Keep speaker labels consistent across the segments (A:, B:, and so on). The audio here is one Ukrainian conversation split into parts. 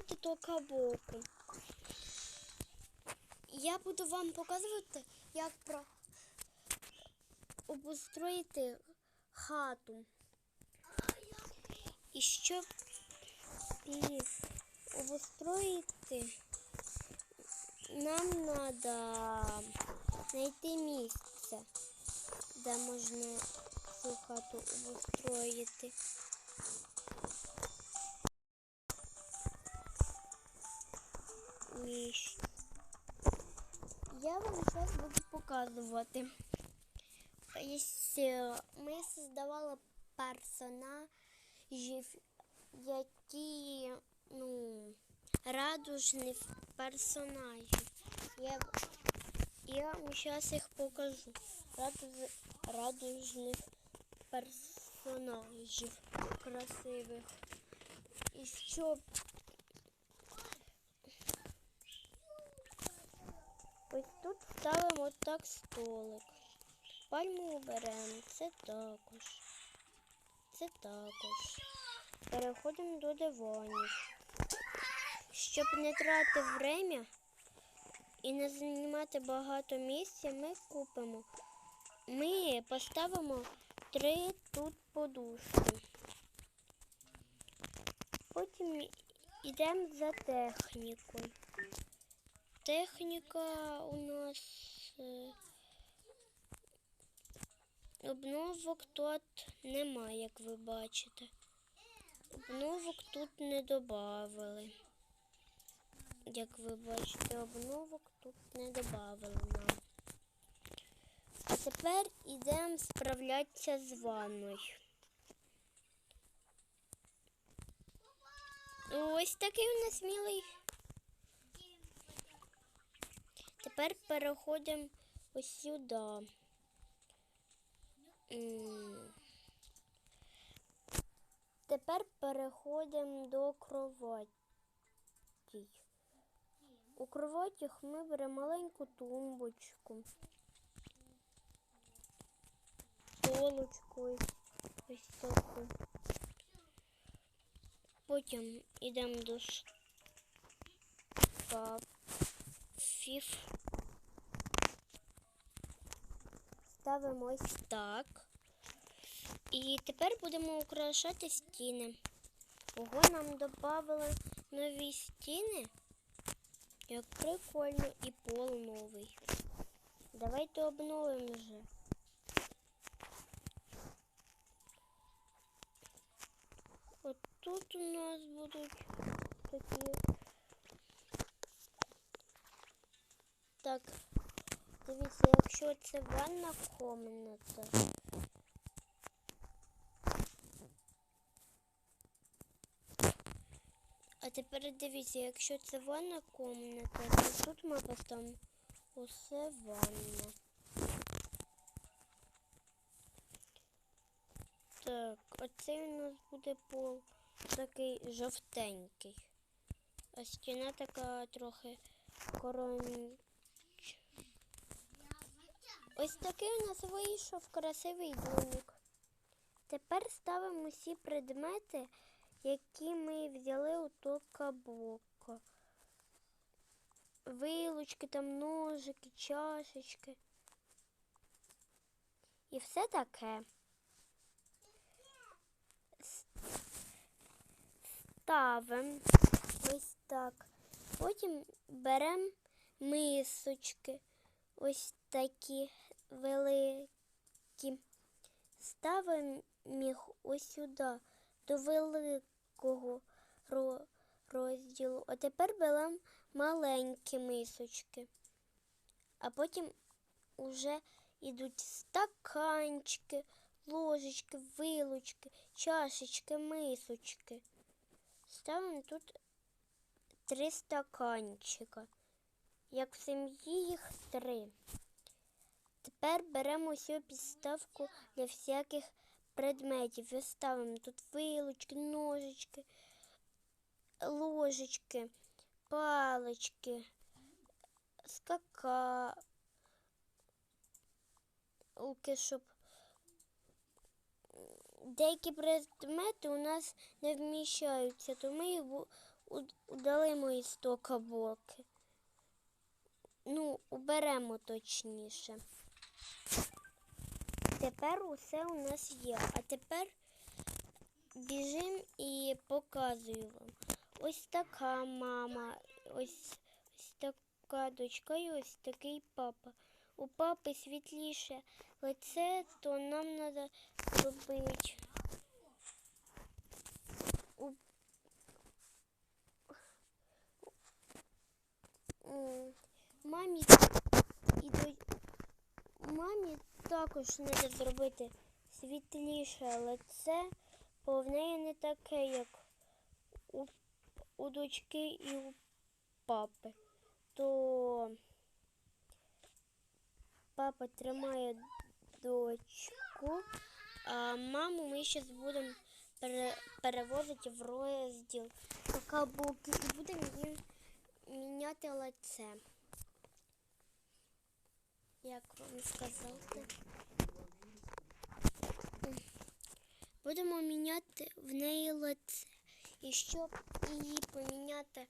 A: знімати токабоку. Я буду вам показувати, як про обустроїти хату. І щоб обустроїти, нам треба знайти місце, де можна цю хату обустроїти. Я вам зараз буду показувати. Ми создавали персонажів, які ну, радужних персонажів. Я, я вам зараз їх покажу. Радуж, радужних персонажів красивих. І щоб Ось тут ставимо так столик. Пальму беремо, це також. Це також. Переходимо до диванів. Щоб не тратити время і не займати багато місця, ми купимо. Ми поставимо три тут подушки. Потім йдемо за технікою. Техніка у нас е, обновок тут немає, як ви бачите. Обновок тут не додавали. Як ви бачите, обновок тут не додавали нам. А тепер йдемо справлятися з ванною. Ось такий у нас милий Тепер переходимо ось сюди. Тепер переходимо до кроваті. У кроватях ми беремо маленьку тумбочку, полочку ось, таку. Потім йдемо до шкафів. Ставимо ось так. І тепер будемо украшати стіни. Ого, нам додали нові стіни. Як прикольно і пол новий. Давайте обновимо вже. От тут у нас будуть такі. Так, дивіться, якщо це ванна комната. А тепер дивіться, якщо це ванна комната, то тут ми поставимо усе ванна. Так, оцей у нас буде пол такий жовтенький. А стіна така трохи корон. Ось такий у нас вийшов красивий домик. Тепер ставимо всі предмети, які ми взяли у токабока. Вилучки, там ножики, чашечки. І все таке. Ставимо ось так. Потім беремо мисочки, ось такі великі. Ставимо їх ось сюди, до великого розділу. А тепер беремо маленькі мисочки. А потім вже йдуть стаканчики, ложечки, вилочки, чашечки, мисочки. Ставимо тут три стаканчика. Як в сім'ї їх три. Тепер беремо всю підставку для всяких предметів і ставимо тут вилочки, ножички, ложечки, палички, скакалки, щоб деякі предмети у нас не вміщаються, то ми їх удалимо із тока блоки. Ну, уберемо точніше. Тепер усе у нас є. А тепер біжим і показую вам. Ось така мама, ось, ось така дочка і ось такий папа. У папи світліше лице, то нам треба зробити. У... Мамі і до... мамі також треба зробити світліше лице, бо в неї не таке, як у, у дочки і у папи. То папа тримає дочку, а маму ми зараз будемо пере, перевозити в розділ кабуки і будемо міняти лице. Як вам сказати? Будемо міняти в неї лице. І щоб її поміняти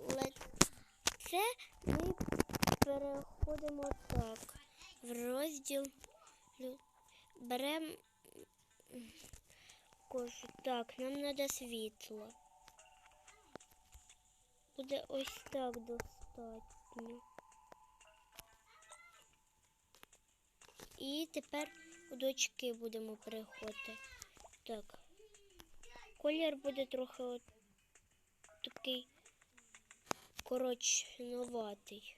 A: лице, ми переходимо так. В розділ беремо кожу. Так, нам треба світло. Буде ось так достатньо. І тепер у дочки будемо переходити. Так. Колір буде трохи от такий коротшнуватий.